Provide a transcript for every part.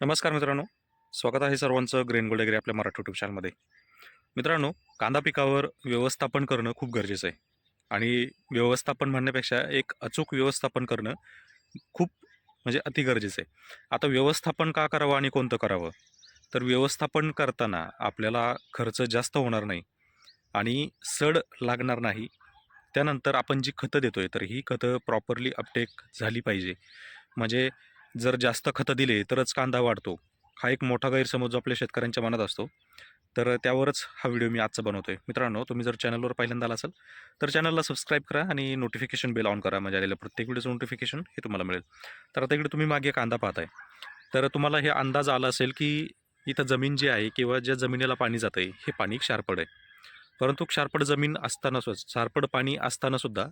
नमस्कार मित्रांनो. स्वागत आहे सर्वांचं ग्रेन गोल्ड आपल्या मराठी युट्यूब चॅनलमध्ये मित्रांनो कांदा पिकावर व्यवस्थापन करणं खूप गरजेचं आहे. आणि व्यवस्थापन म्हणण्यापेक्षा एक अचूक व्यवस्थापन करणं खूप म्हणजे अति गरजेचं आहे. आता व्यवस्थापन का करावं आणि कोणतं करावं? तर व्यवस्थापन करताना आपल्याला खर्च जास्त होणार नाही आणि सड लागणार नाही. त्यानंतर आपण जी खतं देतो आहे तर ही खतं प्रॉपरली अपटेक झाली पाहिजे. म्हणजे जर जास्त खतं दिले तरच कांदा वाढतो. हा एक मोठा गैरसमज जो आपल्या शेतकऱ्यांच्या मनात असतो. तर त्यावरच हा व्हिडिओ मी आजचा बनवतोय. मित्रांनो तुम्ही जर चॅनलवर पहिल्यांदा आला असाल तर चॅनलला सबस्क्राईब करा आणि नोटिफिकेशन बेल ऑन करा. म्हणजे आलेलं प्रत्येक व्हिडिओचं नोटिफिकेशन हे तुम्हाला मिळेल. तर आता इकडे तुम्ही मागे कांदा पाहताय. तर तुम्हाला हे अंदाज आला असेल की इथं जमीन जी आहे किंवा ज्या जमिनीला पाणी जातं आहे हे पाणी क्षारपड आहे. परंतु क्षारपड जमीन असताना क्षारपड पाणी असतानासुद्धा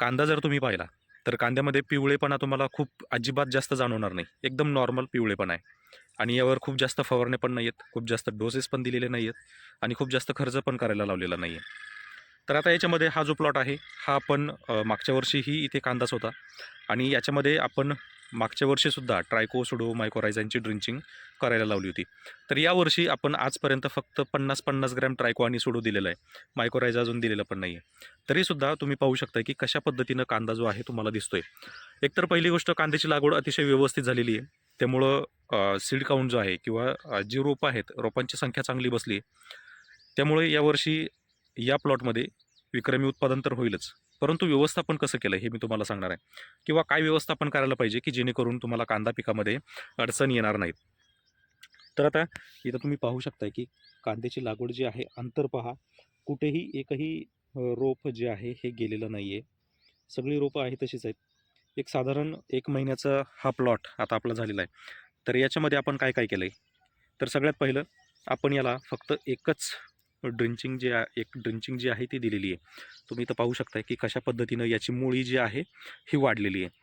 कांदा जर तुम्ही पाहिला तर कांद्यामध्ये पिवळेपणा तुम्हाला खूप अजिबात जास्त जाणवणार नाही. एकदम नॉर्मल पिवळेपणा आहे. आणि यावर खूप जास्त फवारणे पण नाही आहेत खूप जास्त डोसेस पण दिलेले नाही आहेत आणि खूप जास्त खर्च पण करायला लावलेला नाही आहे तर आता याच्यामध्ये हा जो प्लॉट आहे हा आपण मागच्या वर्षीही इथे कांदाच होता. आणि याच्यामध्ये आपण मागच्या वर्षीसुद्धा ट्रायको सुडो मायकोरायझांची ड्रिंचिंग करायला लावली होती. तर यावर्षी आपण आजपर्यंत फक्त पन्नास पन्नास ग्रॅम ट्रायको आणि सुडो दिलेला आहे. मायकोरायझा अजून दिलेलं पण नाही आहे तरीसुद्धा तुम्ही पाहू शकता की कशा पद्धतीनं कांदा जो आहे तुम्हाला दिसतोय. एकतर पहिली गोष्ट कांद्याची लागवड अतिशय व्यवस्थित झालेली आहे. त्यामुळं सीड काउंट जो आहे किंवा जी रोपं आहेत रोपांची संख्या चांगली बसली आहे. त्यामुळे यावर्षी या प्लॉटमध्ये विक्रमी उत्पादन तर होईलच. परंतु व्यवस्थापन कसं केलं हे मी तुम्हाला सांगणार आहे. किंवा काय व्यवस्थापन करायला पाहिजे की जेणेकरून तुम्हाला कांदा पिकामध्ये अडचण येणार नाहीत. तर आता इथं तुम्ही पाहू शकताय की कांद्याची लागवड जी आहे अंतर पहा. कुठेही एकही रोप जे आहे हे गेलेलं नाही आहे सगळी रोपं आहे तशीच आहेत. एक साधारण एक महिन्याचा हा प्लॉट आता आपला झालेला आहे. तर याच्यामध्ये आपण काय काय केलं आहे तर सगळ्यात पहिलं आपण याला फक्त एकच ड्रिंचिंग जे आहे एक ड्रिंचिंग जी आहे ती दिलेली आहे. तुम्ही इथं पाहू शकताय की कशा पद्धतीनं याची मुळी जी आहे ही वाढलेली आहे.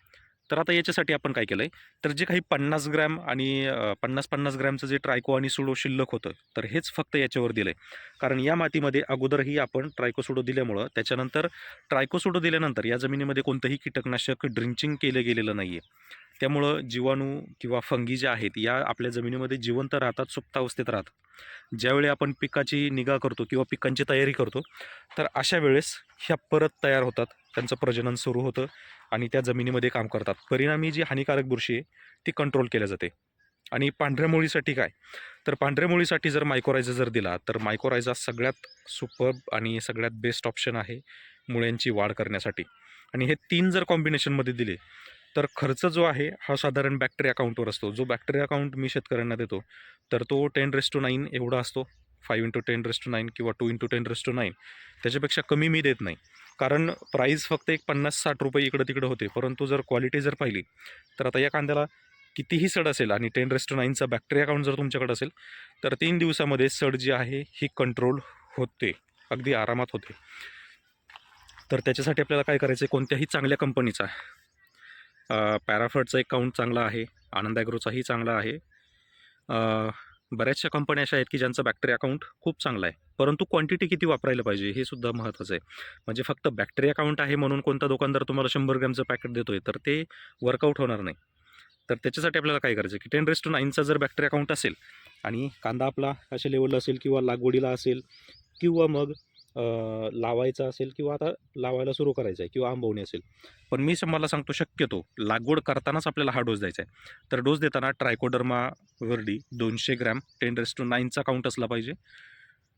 तर आता याच्यासाठी आपण काय केलं आहे तर जे काही पन्नास ग्रॅम आणि पन्नास पन्नास ग्रॅमचं जे ट्रायको आणि सुडो शिल्लक होतं तर हेच फक्त याच्यावर दिलं आहे कारण या मातीमध्ये अगोदरही आपण ट्रायकोसुडो दिल्यामुळं त्याच्यानंतर ट्रायकोसुडो दिल्यानंतर या जमिनीमध्ये कोणतंही कीटकनाशक ड्रिंचिंग केलं गेलेलं नाही आहे त्यामुळं जीवाणू किंवा फंगी ज्या आहेत या आपल्या जमिनीमध्ये जिवंत राहतात सुप्तावस्थेत राहतात. ज्यावेळी आपण पिकाची निगा करतो किंवा पिकांची तयारी करतो तर अशा वेळेस ह्या परत तयार होतात त्यांचं प्रजनन सुरू होतं आणि त्या जमिनीमध्ये काम करतात. परिणामी जी हानिकारक बुरशी आहे ती कंट्रोल केल्या जाते. आणि पांढऱ्या मुळीसाठी काय? तर पांढऱ्या मुळीसाठी जर मायकोरायझा जर दिला तर मायकोरायझा सगळ्यात सुपर आणि सगळ्यात बेस्ट ऑप्शन आहे मुळ्यांची वाढ करण्यासाठी. आणि हे तीन जर कॉम्बिनेशनमध्ये दिले तर खर्च जो आहे हा साधारण बॅक्टेरिया अकाउंटवर असतो. जो बॅक्टेरिया अकाउंट मी शेतकऱ्यांना देतो तर तो टेन रेस टू नाईन एवढा असतो. Five into ten raise to nine किंवा two into ten raise to nine त्याच्यापेक्षा कमी मी देत नाही. कारण प्राईस फक्त एक पन्नास साठ रुपये इकडं तिकडं होते. परंतु जर क्वालिटी जर पाहिली तर आता या कांद्याला कितीही सड असेल आणि टेन रेस टू नाईनचा बॅक्टेरिया अकाउंट जर तुमच्याकडे असेल तर तीन दिवसामध्ये सड जी आहे ही कंट्रोल होते. अगदी आरामात होते. तर त्याच्यासाठी आपल्याला काय करायचं आहे कोणत्याही चांगल्या कंपनीचा पॅराफटचा एक काउंट चांगला आहे. आनंद ॲग्रोचाही चांगला आहे. बऱ्याचशा कंपन्या अशा आहेत की ज्यांचं बॅक्टेरिया अकाउंट खूप चांगला आहे. परंतु क्वांटिटी किती वापरायला पाहिजे हे सुद्धा महत्त्वाचं आहे. म्हणजे फक्त बॅक्टेरिया अकाउंट आहे म्हणून कोणता दुकानदार तुम्हाला शंभर ग्रॅमचं पॅकेट देतो आहे तर ते वर्कआउट होणार नाही. तर त्याच्यासाठी आपल्याला काय करायचं की टेन रेस्ट टू नाईनचा जर बॅक्टेरिया अकाउंट असेल आणि कांदा आपला अशा लेवलला असेल किंवा लागवडीला असेल किंवा मग लावायचा असेल किंवा आता लावायला सुरू करायचं आहे किंवा आंबवणी असेल. पण मी मला सांगतो शक्यतो लागवड करतानाच आपल्याला हा डोस द्यायचा आहे तर डोस देताना ट्रायकोडर्मा वर्डी दोनशे ग्रॅम टेन रेस टू नाईनचा काउंट असला पाहिजे.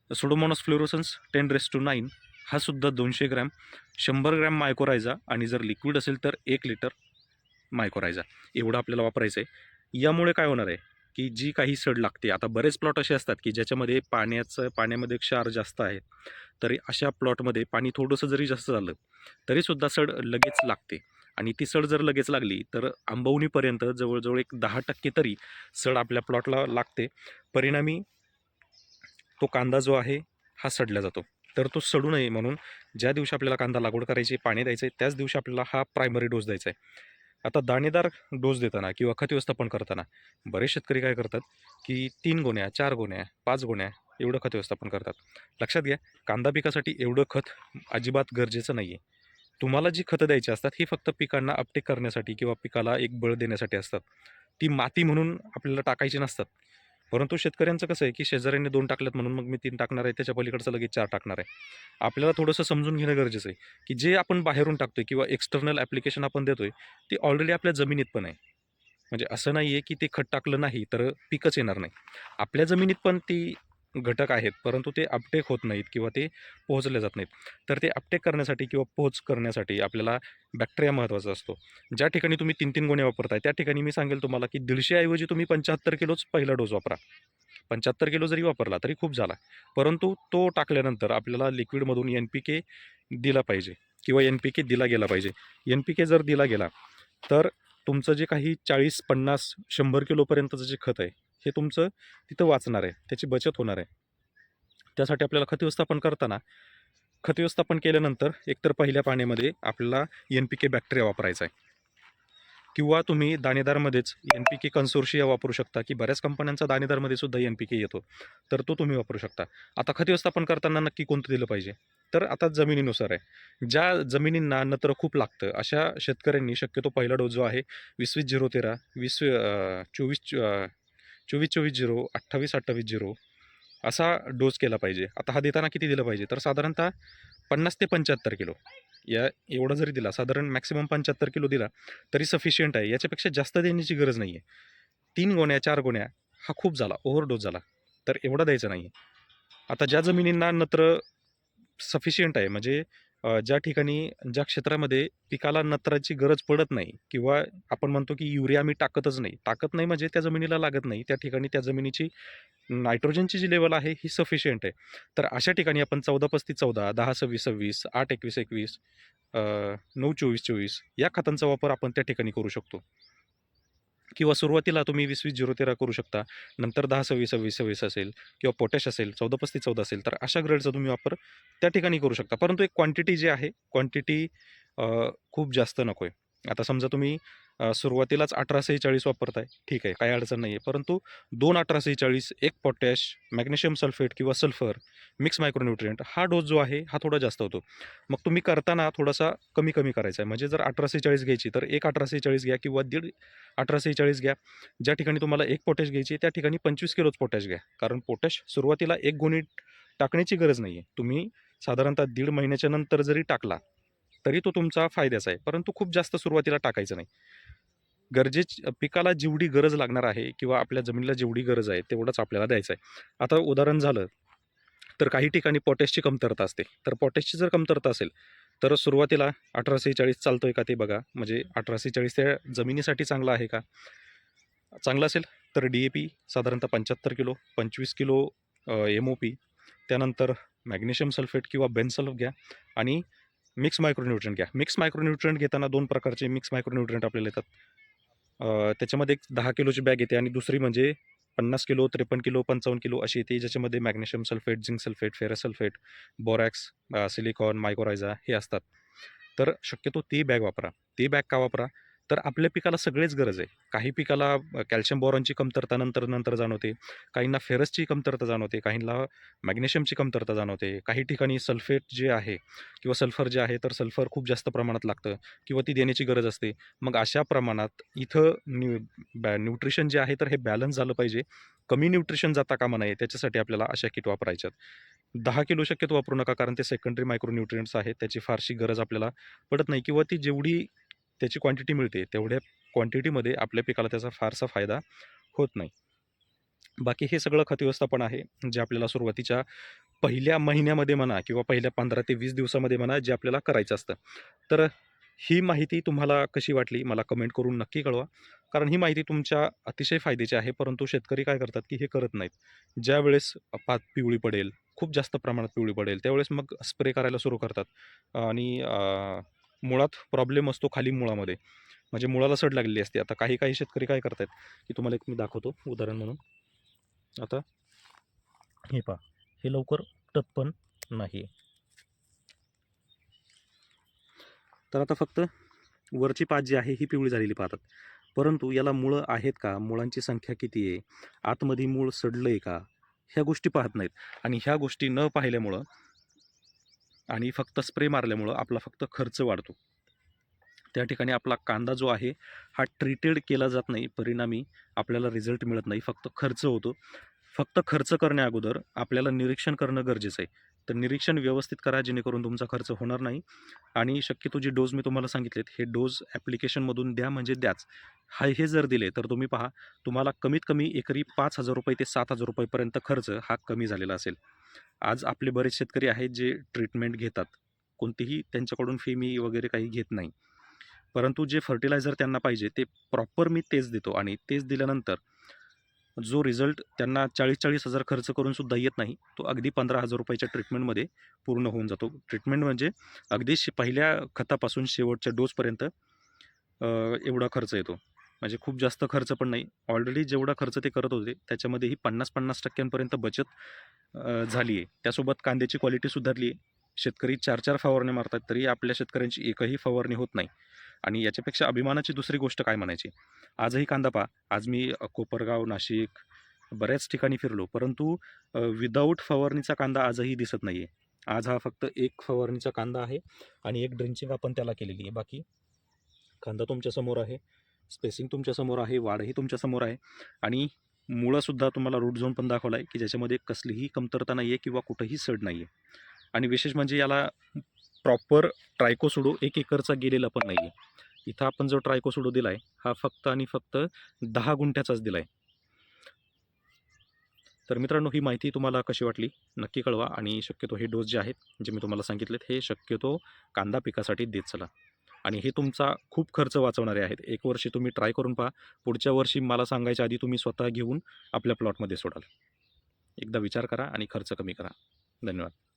Pseudomonas fluorescens ten raise to nine हा सुद्धा दोनशे ग्रॅम शंभर ग्रॅम मायकोरायझा आणि जर लिक्विड असेल तर एक लिटर मायकोरायझा एवढा आपल्याला वापरायचं आहे यामुळे काय होणार आहे की जी काही सड लागते. आता बरेच प्लॉट असे असतात की ज्याच्यामध्ये पाण्याचं पाण्यामध्ये क्षार जास्त आहे. तरी अशा प्लॉटमध्ये पाणी थोडंसं जरी जास्त झालं तरीसुद्धा सड लगेच लागते. आणि ती सड जर लगेच लागली तर आंबवणीपर्यंत जवळजवळ एक दहा टक्के तरी सड आपल्या प्लॉटला लागते. परिणामी तो कांदा जो आहे हा सडला जातो. तर तो सडू नये म्हणून ज्या दिवशी आपल्याला कांदा लागवड करायची पाणी द्यायचं आहे त्याच दिवशी आपल्याला हा प्रायमरी डोस द्यायचा आहे आता दाणेदार डोस देताना किंवा खत व्यवस्थापन करताना बरेच शेतकरी काय करतात की तीन गोण्या चार गोण्या पाच गोण्या एवढं खत व्यवस्थापन करतात. लक्षात घ्या कांदा पिकासाठी एवढं खत अजिबात गरजेचं नाही आहे तुम्हाला जी खतं द्यायची असतात ही फक्त पिकांना अपटेक करण्यासाठी किंवा पिकाला एक बळ देण्यासाठी असतात. ती माती म्हणून आपल्याला टाकायची नसतात. परंतु शेतकऱ्यांचं कसं आहे की शेजाऱ्यांनी दोन टाकल्यात म्हणून मग मी तीन टाकणार आहे त्याच्या पलीकडचं लगेच चार टाकणार आहे. आपल्याला थोडंसं समजून घेणं गरजेचं आहे की जे आपण बाहेरून टाकतोय किंवा एक्सटर्नल ॲप्लिकेशन आपण देतोय ते ऑलरेडी आपल्या जमिनीत पण आहे. म्हणजे असं नाही आहे की ते खत टाकलं नाही तर पिकच येणार नाही. आपल्या जमिनीत पण ती घटक आहेत परंतु ते अपटेक होत नाहीत किंवा ते पोहोचले जात नाहीत. तर ते अपटेक करण्यासाठी किंवा पोहोच करण्यासाठी आपल्याला बॅक्टेरिया महत्त्वाचा असतो. ज्या ठिकाणी तुम्ही तीन तीन गोणे वापरताय त्या ठिकाणी मी सांगेल तुम्हाला की दीडशेऐवजी तुम्ही पंच्याहत्तर किलोच पहिला डोस वापरा. पंच्याहत्तर किलो जरी वापरला तरी खूप झाला. परंतु तो टाकल्यानंतर आपल्याला लिक्विडमधून एन पी के दिला पाहिजे किंवा एन पी के दिला गेला पाहिजे. एन पी के जर दिला गेला तर तुमचं जे काही चाळीस पन्नास शंभर किलोपर्यंतचं जे खत आहे हे तुमचं तिथं वाचणार आहे. त्याची बचत होणार आहे. त्यासाठी आपल्याला खत व्यवस्थापन करताना खत व्यवस्थापन केल्यानंतर एकतर पहिल्या पाण्यामध्ये आपल्याला एन पी के बॅक्टेरिया वापरायचा आहे. किंवा तुम्ही दाणेदारमध्येच एन पी के कन्सोर्शिया वापरू शकता की बऱ्याच कंपन्यांचा दाणेदारमध्ये सुद्धा एन पी के येतो. तर तो तुम्ही वापरू शकता. आता खत व्यवस्थापन करताना नक्की कोणतं दिलं पाहिजे? तर आता जमिनीनुसार आहे. ज्या जमिनींना नत्र खूप लागतं अशा शेतकऱ्यांनी शक्यतो पहिला डोस जो आहे वीस वीस झिरो तेरा वीस चोवीस चोवीस चोवीस झिरो अठ्ठावीस अठ्ठावीस झिरो असा डोस केला पाहिजे. आता हा देताना किती दिलं पाहिजे? तर साधारणतः पन्नास ते पंच्याहत्तर किलो. या एवढा जरी दिला साधारण मॅक्सिमम पंच्याहत्तर किलो दिला तरी सफिशियंट आहे. याच्यापेक्षा जास्त देण्याची गरज नाही आहे तीन गोण्या चार गोण्या हा खूप झाला ओव्हरडोस झाला. तर एवढा द्यायचा नाही आहे आता ज्या जमिनींना नत्र सफिशियंट आहे म्हणजे ज्या ठिकाणी ज्या क्षेत्रामध्ये पिकाला नत्राची गरज पडत नाही किंवा आपण म्हणतो की युरिया मी टाकतच नाही. टाकत नाही म्हणजे त्या जमिनीला लागत नाही. त्या ठिकाणी त्या जमिनीची नायट्रोजनची जी लेवल आहे ही सफिशियंट आहे. तर अशा ठिकाणी आपण चौदा पस्तीस चौदा दहा सव्वीस सव्वीस आठ एकवीस एकवीस नऊ चोवीस चोवीस या खतांचा वापर आपण त्या ठिकाणी करू शकतो. किंवा सुरुवातीला तुम्ही वीस वीस झिरो तेरा करू शकता. नंतर दहा सव्वीस सव्वीस सव्वीस असेल किंवा पोटॅश असेल चौदा पस्तीस चौदा असेल तर अशा ग्रेडचा तुम्ही वापर त्या ठिकाणी करू शकता. परंतु एक क्वांटिटी जी आहे क्वांटिटी खूप जास्त नको आहे आता समजा तुम्ही सुरुवातीलाच अठरा सेहेचाळीस वापरताय. ठीक आहे काही अडचण नाही आहे परंतु दोन अठरा सेहेचाळीस एक पोटॅश मॅग्नेशियम सल्फेट किंवा सल्फर मिक्स मायक्रोन्युट्रियंट हा डोस जो आहे हा थोडा जास्त होतो. मग तुम्ही करताना थोडासा कमी कमी करायचा आहे म्हणजे जर अठरा सेहेचाळीस घ्यायची तर एक अठरा सेहेचाळीस घ्या किंवा दीड अठरा सेहेचाळीस घ्या. ज्या ठिकाणी तुम्हाला एक पोटॅश घ्यायची त्या ठिकाणी पंचवीस किलोच पोटॅश घ्या. कारण पोटॅश सुरुवातीला एक गोणी टाकण्याची गरज नाही आहे तुम्ही साधारणतः दीड महिन्याच्या नंतर जरी टाकला तरी तो तुमचा फायद्याचा आहे. परंतु खूप जास्त सुरुवातीला टाकायचं नाही. गरजेची पिकाला जेवढी गरज लागणार आहे किंवा आपल्या जमिनीला जेवढी गरज आहे तेवढंच आपल्याला द्यायचं आहे आता उदाहरण झालं तर काही ठिकाणी पॉटॅशची कमतरता असते. तर पॉटॅशची जर कमतरता असेल तर सुरुवातीला अठरा सेहेचाळीस चालतो आहे का ते बघा. म्हणजे अठरा सेहेचाळीस त्या जमिनीसाठी चांगला आहे का? चांगलं असेल तर डी ए पी साधारणतः पंच्याहत्तर किलो पंचवीस किलो एम ओ पी त्यानंतर मॅग्नेशियम सल्फेट किंवा बेनसल्फ घ्या आणि मिक्स मायक्रोन्युट्रंट घ्या. मिक्स मायक्रोन्युट्रंट घेताना दोन प्रकारचे मिक्स मायक्रोन्युट्रंट आपल्याला येतात. त्याच्यामध्ये एक दहा किलोची बॅग येते आणि दुसरी म्हणजे पन्नास किलो त्रेपन्न किलो पंचावन्न किलो अशी येते. ज्याच्यामध्ये magnesium sulphate zinc sulphate ferrous sulphate borax silicon mycorrhiza हे असतात. तर शक्यतो ती बॅग वापरा. ती बॅग का वापरा? तर आपल्या पिकाला सगळेच गरज आहे. काही पिकाला कॅल्शियम बोरॉनची कमतरता नंतर नंतर जाणवते. काहींना फेरसची कमतरता जाणवते. काहींना मॅग्नेशियमची कमतरता जाणवते. काही ठिकाणी सल्फेट जे आहे किंवा सल्फर जे आहे तर सल्फर खूप जास्त प्रमाणात लागतं किंवा ती देण्याची गरज असते. मग अशा प्रमाणात इथं न्यू बॅ न्यूट्रिशन जे आहे तर हे बॅलन्स झालं पाहिजे. कमी न्यूट्रिशन जाता कामा नये. त्याच्यासाठी आपल्याला अशा किट वापरायच्यात. दहा किलो शक्यतो वापरू नका कारण ते सेकंडरी मायक्रोन्युट्रियंट्स आहेत. त्याची फारशी गरज आपल्याला पडत नाही किंवा ती जेवढी त्याची क्वांटिटी मिळते. तेवढ्या क्वांटिटीमध्ये आपल्या पिकाला त्याचा फारसा फायदा होत नाही. बाकी हे सगळं खत व्यवस्थापन आहे जे आपल्याला सुरुवातीच्या पहिल्या महिन्यामध्ये म्हणा किंवा पहिल्या पंधरा ते वीस दिवसामध्ये म्हणा जे आपल्याला करायचं असतं. तर ही माहिती तुम्हाला कशी वाटली मला कमेंट करून नक्की कळवा. कारण ही माहिती तुमच्या अतिशय फायद्याची आहे परंतु शेतकरी काय करतात की हे करत नाहीत. ज्या वेळेस पात पिवळी पडेल खूप जास्त प्रमाणात पिवळी पडेल त्यावेळेस मग स्प्रे करायला सुरू करतात. आणि मुळात प्रॉब्लेम असतो खाली मुळामध्ये. म्हणजे मुळाला सड लागलेली असते. आता काही काही शेतकरी काय करतायत की तुम्हाला एक मी दाखवतो उदाहरण म्हणून. आता हे पहा. हे लवकर उठत पण नाही तर आता फक्त वरची पात जी आहे ही पिवळी झालेली पाहतात. परंतु याला मुळं आहेत का? मुळांची संख्या किती आहे? आतमध्ये मूळ सडलं आहे का? ह्या गोष्टी पाहत नाहीत. आणि ह्या गोष्टी न पाहिल्यामुळं आणि फक्त स्प्रे मारल्यामुळं आपला फक्त खर्च वाढतो. त्या ठिकाणी आपला कांदा जो आहे हा ट्रीटेड केला जात नाही. परिणामी आपल्याला रिझल्ट मिळत नाही. फक्त खर्च होतो. फक्त खर्च करण्या अगोदर आपल्याला निरीक्षण करणं गरजेचं आहे. तर निरीक्षण व्यवस्थित करा जेणेकरून तुमचा खर्च होणार नाही. आणि शक्यतो जे डोस मी तुम्हाला सांगितलेत हे डोस ॲप्लिकेशनमधून द्या म्हणजे द्याच. हा हे जर दिले तर तुम्ही पहा तुम्हाला कमीत कमी एकरी पाच हजार रुपये ते सात हजार रुपयेपर्यंत खर्च हा कमी झालेला असेल. आज आपले बरेच शेतकरी आहेत जे ट्रीटमेंट घेतात. कोणतीही त्यांच्याकडून फी मी वगैरे काही घेत नाही. परंतु जे फर्टिलायझर त्यांना पाहिजे ते प्रॉपर मी तेच देतो आणि तेच दिल्यानंतर जो रिझल्ट त्यांना चाळीस चाळीस हजार खर्च करून सुद्धा येत नाही तो अगदी पंधरा हजार रुपयाच्या ट्रीटमेंटमध्ये पूर्ण होऊन जातो. ट्रीटमेंट म्हणजे अगदी पहिल्या खतापासून शेवटच्या डोसपर्यंत एवढा खर्च येतो. म्हणजे खूप जास्त खर्च पण नाही. ऑलरेडी जेवढा खर्च ते करत होते त्याच्यामध्येही पन्नास पन्नास टक्क्यांपर्यंत बचत झाली आहे. त्यासोबत कांद्याची क्वालिटी सुधारली आहे. शेतकरी चार चार फवारणी मारतात तरी आपल्या शेतकऱ्यांची एकही फवारणी होत नाही. आणि याच्यापेक्षा अभिमानाची दुसरी गोष्ट काय म्हणायची? आजही कांदा पहा. आज मी कोपरगाव नाशिक बऱ्याच ठिकाणी फिरलो. परंतु विदाऊट फवारणीचा कांदा आजही दिसत नाही आहे आज हा फक्त एक फवारणीचा कांदा आहे आणि एक ड्रिंचिंग आपण त्याला केलेली आहे. बाकी कांदा तुमच्यासमोर आहे. स्पेसिंग तुमच्यासमोर आहे वाढही तुमच्यासमोर आहे. आणि मुळंसुद्धा तुम्हाला रूट झोन पण दाखवला आहे की ज्याच्यामध्ये कसलीही कमतरता नाही आहे किंवा कुठंही सड नाही आहे आणि विशेष म्हणजे याला प्रॉपर ट्रायकोसुडो एक एकरचा गेलेला पण नाही आहे इथं आपण जो ट्रायकोसुडो दिला आहे हा फक्त आणि फक्त दहा गुंठ्याचाच दिला आहे तर मित्रांनो ही माहिती तुम्हाला कशी वाटली? नक्की कळवा आणि शक्यतो हे डोस जे आहेत जे मी तुम्हाला सांगितलेत हे शक्यतो कांदा पिकासाठी देत चला. आणि हे तुमचा खूप खर्च वाचवणारे आहेत. एक वर्षी तुम्ही ट्राय करून पहा. पुढच्या वर्षी मला सांगायच्या आधी तुम्ही स्वतः घेऊन आपल्या प्लॉटमध्ये सोडाल. एकदा विचार करा आणि खर्च कमी करा. धन्यवाद.